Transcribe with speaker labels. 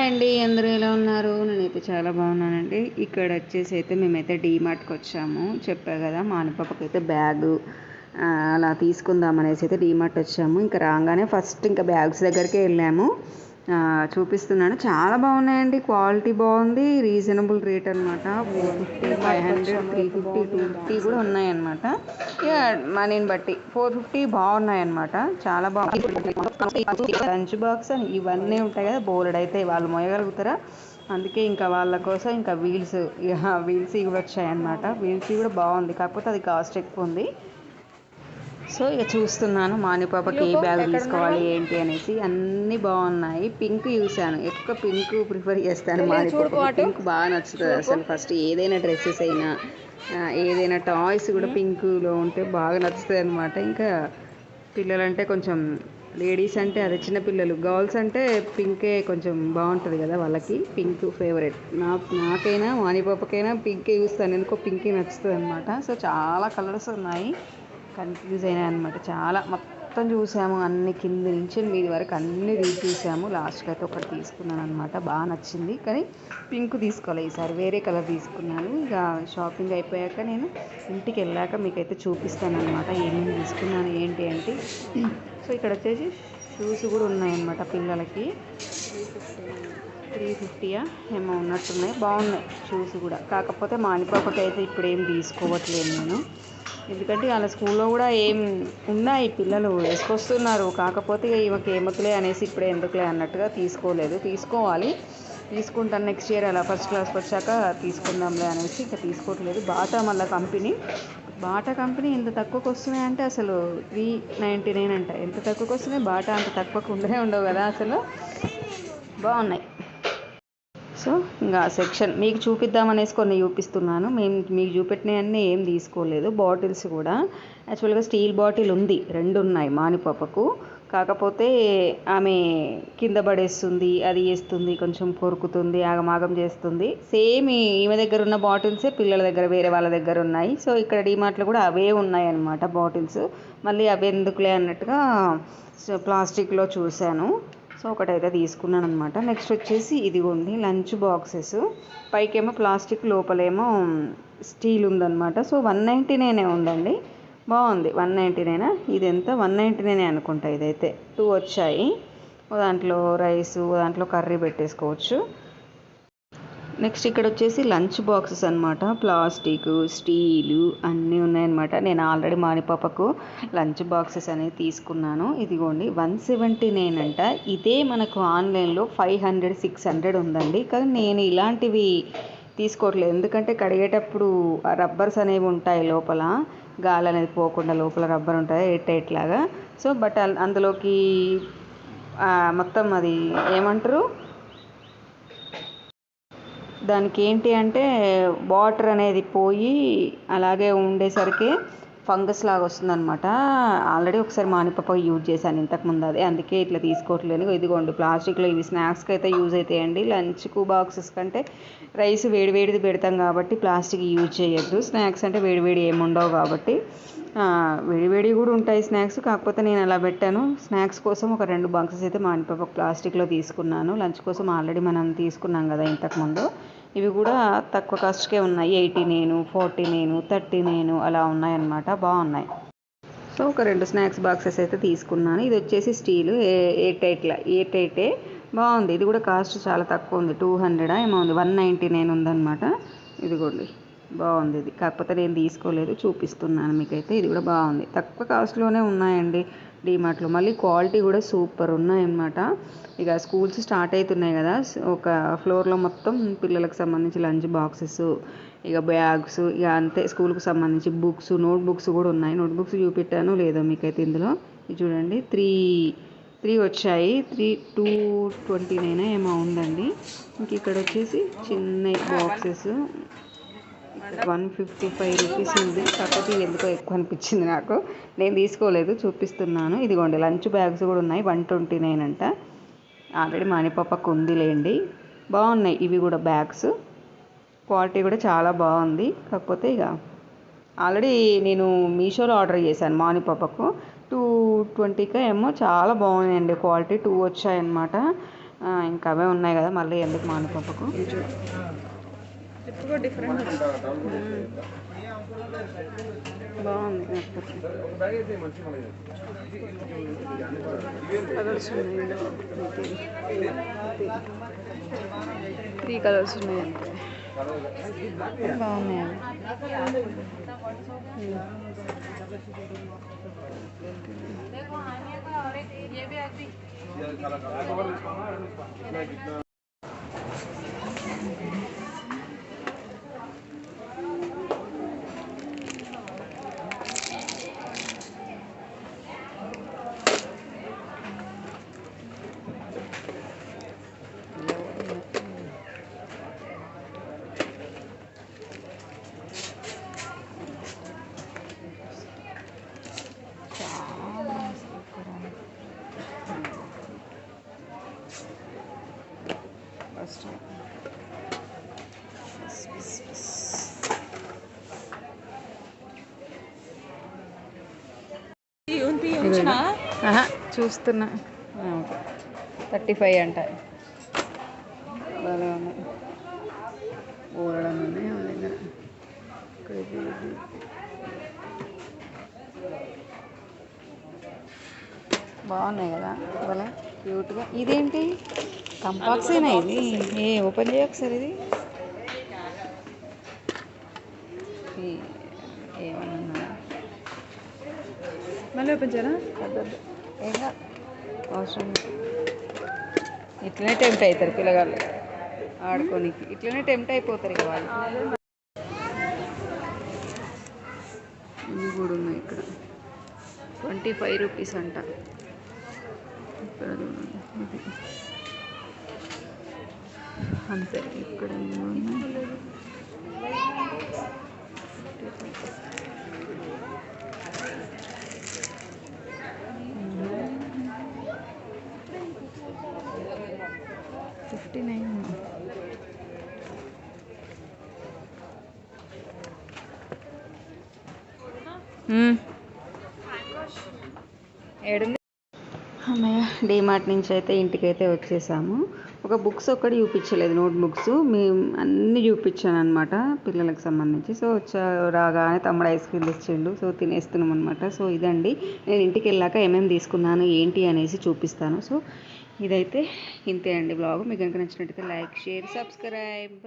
Speaker 1: Hi అండి అందరూ ఎలా ఉన్నారు? నేనైతే చాలా బాగున్నానండి. ఇక్కడ వచ్చేసి అయితే మేమైతే డీమార్ట్కి వచ్చాము. చెప్పా కదా మా అనుపాపకి అయితే బ్యాగు అలా తీసుకుందాం అనేసి అయితే డీమార్ట్ వచ్చాము. ఇంకా రాగానే ఫస్ట్ ఇంకా బ్యాగ్స్ దగ్గరికి వెళ్ళాము. చూపిస్తున్నాను. చాలా బాగున్నాయండి. క్వాలిటీ బాగుంది. రీజనబుల్ రేట్ అనమాట four fifty five hundred three fifty two fifty కూడా ఉన్నాయన్నమాట. మనీని బట్టి. ఫోర్ ఫిఫ్టీ బాగున్నాయన్నమాట. చాలా బాగుంది లంచ్ బాక్స్ అని ఇవన్నీ ఉంటాయి కదా. బోలెడ్ అయితే వాళ్ళు మోయగలుగుతారా? అందుకే ఇంకా వాళ్ళ కోసం ఇంకా వీల్స్ వీల్స్ కూడా వచ్చాయన్నమాట. వీల్స్ కూడా బాగుంది. కాకపోతే అది కాస్ట్ ఎక్కువ ఉంది. సో ఇక చూస్తున్నాను మానిపాపకి ఏ బ్యాగ్ తీసుకోవాలి ఏంటి అనేసి. అన్నీ బాగున్నాయి. పింక్ చూసాను ఎక్కువ పింక్ ప్రిఫర్ చేస్తాను మానిపాప పింక్ బాగా నచ్చుతుంది అసలు ఫస్ట్ ఏదైనా డ్రెస్సెస్ అయినా. ఏదైనా టాయ్స్ కూడా పింక్లో ఉంటే బాగా నచ్చుతుంది అనమాట ఇంకా పిల్లలంటే కొంచెం లేడీస్ అంటే అదే చిన్నపిల్లలు గర్ల్స్ అంటే పింకే కొంచెం బాగుంటుంది కదా వాళ్ళకి. Pink favourite. నా నాకైనా మానిపాపకైనా పింకే చూస్తాను. ఎందుకో పింకే నచ్చుతుంది అనమాట సో చాలా కలర్స్ ఉన్నాయి. కన్ఫ్యూజ్ అయినాయి అనమాట చాలా మొత్తం చూసాము అన్ని కింద నుంచి మీది వరకు అన్ని రీడ్ చూసాము. లాస్ట్కి అయితే ఒకటి తీసుకున్నాను అనమాట బాగా నచ్చింది. కానీ పింక్ తీసుకోవాలి ఈసారి. వేరే కలర్ తీసుకున్నాను. ఇక షాపింగ్ అయిపోయాక నేను ఇంటికి వెళ్ళాక మీకైతే చూపిస్తాను అనమాట ఏమేమి తీసుకున్నాను ఏంటి అంటే. సో ఇక్కడ వచ్చేసి షూస్ కూడా ఉన్నాయన్నమాట పిల్లలకి. త్రీ ఫిఫ్టీయా ఏమో ఉన్నట్టున్నాయి. బాగున్నాయి షూస్ కూడా. కాకపోతే మానిపాపకి అయితే ఇప్పుడు ఏం తీసుకోవట్లేదు నేను. ఎందుకంటే వాళ్ళ స్కూల్లో కూడా ఏం ఉన్నాయి పిల్లలు వేసుకొస్తున్నారు. కాకపోతే ఈమెకి ఏమకులే అనేసి ఇప్పుడే ఎందుకులే అన్నట్టుగా తీసుకోలేదు. తీసుకోవాలి. తీసుకుంటాను నెక్స్ట్ ఇయర్ అలా ఫస్ట్ క్లాస్కి వచ్చాక తీసుకుందాంలే అనేసి ఇంకా తీసుకోవట్లేదు. బాటా మళ్ళీ కంపెనీ. బాటా కంపెనీ ఎంత తక్కువకి వస్తున్నాయి అంటే అసలు త్రీ నైంటీ నైన్ అంట. ఎంత తక్కువకి వస్తున్నాయి? బాటా అంత తక్కువకు ఉండనే ఉండవు కదా అసలు. బాగున్నాయి. సో ఇంకా సెక్షన్ మీకు చూపిద్దామనేసి కొన్ని చూపిస్తున్నాను. మేము మీకు చూపెట్టినవన్నీ ఏం తీసుకోలేదు. బాటిల్స్ కూడా. యాక్చువల్గా స్టీల్ బాటిల్ ఉంది. రెండు ఉన్నాయి మానిపాపకు కాకపోతే ఆమె కింద పడేస్తుంది అది వేస్తుంది కొంచెం కొరుకుతుంది ఆగమాగం చేస్తుంది. సేమ్ ఈమె దగ్గర ఉన్న బాటిల్సే పిల్లల దగ్గర వేరే వాళ్ళ దగ్గర ఉన్నాయి. సో ఇక్కడ డిమార్ట్లో కూడా అవే ఉన్నాయి అన్నమాట బాటిల్స్. మళ్ళీ అవి ఎందుకులే అన్నట్టుగా ప్లాస్టిక్లో చూశాను. సో ఒకటైతే తీసుకున్నాను అనమాట నెక్స్ట్ వచ్చేసి ఇదిగోండి లంచ్ బాక్సెస్. పైకేమో ప్లాస్టిక్ లోపలేమో స్టీల్ ఉందన్నమాట సో వన్ నైంటీ నైనే ఉందండి. బాగుంది వన్ నైంటీ నైనా? ఇది ఎంత? వన్ నైంటీ నైనే అనుకుంటా ఇదైతే. టూ వచ్చాయి. దాంట్లో రైస్ దాంట్లో కర్రీ పెట్టేసుకోవచ్చు. నెక్స్ట్ ఇక్కడ వచ్చేసి లంచ్ బాక్సెస్ అనమాట ప్లాస్టిక్ స్టీలు అన్నీ ఉన్నాయన్నమాట. నేను ఆల్రెడీ మానిపాపకు లంచ్ బాక్సెస్ అనేది తీసుకున్నాను. ఇదిగోండి వన్ సెవెంటీ నైన్ అంట. ఇదే మనకు ఆన్లైన్లో ఫైవ్ హండ్రెడ్ సిక్స్ హండ్రెడ్ ఉందండి. కానీ నేను ఇలాంటివి తీసుకోవట్లేదు. ఎందుకంటే కడిగేటప్పుడు రబ్బర్స్ అనేవి ఉంటాయి లోపల. గాలి అనేది పోకుండా లోపల రబ్బర్ ఉంటుంది ఎయిట్ లాగా. సో బట్ అందులోకి మొత్తం అది ఏమంటారు? దానికి ఏంటి అంటే వాటర్ అనేది పోయి అలాగే ఉండేసరికి ఫంగస్ లాగా వస్తుందనమాట ఆల్రెడీ ఒకసారి మానిపప్ప యూజ్ చేశాను ఇంతకుముందు అదే. అందుకే ఇట్లా తీసుకోవట్లేదు. ఇదిగోండి ప్లాస్టిక్లో ఇవి స్నాక్స్కి అయితే యూజ్ అవుతాయండి లంచ్కు బాక్సెస్ కంటే రైస్ వేడివేడిది పెడతాం కాబట్టి ప్లాస్టిక్ యూజ్ చేయొద్దు. స్నాక్స్ అంటే వేడివేడి ఏమి ఉండవు కాబట్టి వేడివేడి కూడా ఉంటాయి స్నాక్స్. కాకపోతే నేను అలా పెట్టాను. స్నాక్స్ కోసం ఒక రెండు బాక్సెస్ అయితే మానిపప్ప ప్లాస్టిక్లో తీసుకున్నాను. లంచ్ కోసం ఆల్రెడీ మనం తీసుకున్నాం కదా ఇంతకుముందు ఇవి కూడా తక్కువ కాస్ట్కే ఉన్నాయి. ఎయిటీ నేను ఫార్టీ నేను థర్టీ నేను అలా ఉన్నాయన్నమాట. బాగున్నాయి. సో ఒక రెండు స్నాక్స్ బాక్సెస్ అయితే తీసుకున్నాను. ఇది వచ్చేసి స్టీలు. ఎయిట్ ఎయిట్లా ఎయిట్ ఎయిటే బాగుంది. ఇది కూడా కాస్ట్ చాలా తక్కువ ఉంది. టూ హండ్రెడ్ ఏమో ఉంది. వన్ నైంటీ నైన్ ఉందన్నమాట. ఇదిగోండి. బాగుంది ఇది. కాకపోతే నేను తీసుకోలేదు చూపిస్తున్నాను మీకైతే. ఇది కూడా బాగుంది. తక్కువ కాస్ట్లోనే ఉన్నాయండి డీమార్ట్లో. మళ్ళీ క్వాలిటీ కూడా సూపర్ ఉన్నాయన్నమాట. ఇక స్కూల్స్ స్టార్ట్ అవుతున్నాయి కదా. ఒక ఫ్లోర్లో మొత్తం పిల్లలకు సంబంధించి లంచ్ బాక్సెస్ ఇక బ్యాగ్స్ ఇక అంతే. స్కూల్కి సంబంధించి బుక్స్ నోట్ బుక్స్ కూడా ఉన్నాయి. నోట్ బుక్స్ చూపెట్టాను లేదో మీకైతే ఇందులో. ఇది చూడండి. త్రీ త్రీ వచ్చాయి. త్రీ టూ ట్వంటీ నైన్ ఏమో ఉందండి. ఇంక ఇక్కడ వచ్చేసి చిన్న boxes. One fifty five rupees ఉంది. కాకపోతే ఎందుకో ఎక్కువ అనిపించింది నాకు. నేను తీసుకోలేదు చూపిస్తున్నాను. ఇదిగోండి లంచ్ బ్యాగ్స్ కూడా ఉన్నాయి. వన్ ట్వంటీ నైన్ అంట. ఆల్రెడీ మానిపప్పకు ఉందిలేండి. బాగున్నాయి ఇవి కూడా బ్యాగ్స్. క్వాలిటీ కూడా చాలా బాగుంది. కాకపోతే ఇక ఆల్రెడీ నేను మీషోలో ఆర్డర్ చేశాను మానిపప్పకు టూ ట్వంటీకే ఏమో? చాలా బాగున్నాయండి క్వాలిటీ. టూ వచ్చాయన్నమాట. ఇంకా అవే ఉన్నాయి కదా మళ్ళీ ఎందుకు మానిపాపకు ఇప్పుడు డిఫరెంట్ బాగుంది కలర్స్ ఉన్నాయి త్రీ కలర్స్ ఉన్నాయి అంతే బాగున్నాయి అవి చాలా చూస్తున్నా. థర్టీ ఫైవ్ అంట. బాగా ఉన్నాయి ఊరడం ఉన్నాయి దగ్గర. బాగున్నాయి కదా భలే క్యూట్గా. ఇదేంటి? కంపాక్సేనా ఇది? ఏ ఓపెన్ చేయ ఒకసారి ఇది. ఏమన్నా
Speaker 2: మళ్ళీ ఓపెన్ చేయరా
Speaker 1: అవసరం. ఇట్లనే టెంప్ట్ అవుతారు పిల్లగాళ్ళు. ఆడుకోనికి. ఇట్లనే టెంప్ట్ అయిపోతారు ఇక వాళ్ళు. ఇవి కూడా ఉన్నాయి ఇక్కడ. ట్వంటీ ఫైవ్ రూపీస్ అంట ఇక్కడ చూడండి అంతే. ఇక్కడ ఏడుంది? అమ్మయ్య డీమార్ట్ నుంచి అయితే ఇంటికైతే వచ్చేసాము. ఒక బుక్స్ ఒక్కటి చూపించలేదు నోట్ బుక్స్. మేము అన్నీ చూపించాను అనమాట పిల్లలకు సంబంధించి. సో రాగానే తమ్ముడు ఐస్ క్రీమ్ తెచ్చిండు. సో తినేస్తున్నాం అనమాట సో ఇదండి. నేను ఇంటికి వెళ్ళాక ఏమేమి తీసుకున్నాను ఏంటి అనేసి చూపిస్తాను. సో ఇదైతే ఇంతే అండి బ్లాగ్. మీకు కనుక నచ్చినట్టయితే లైక్ షేర్ సబ్స్క్రైబ్.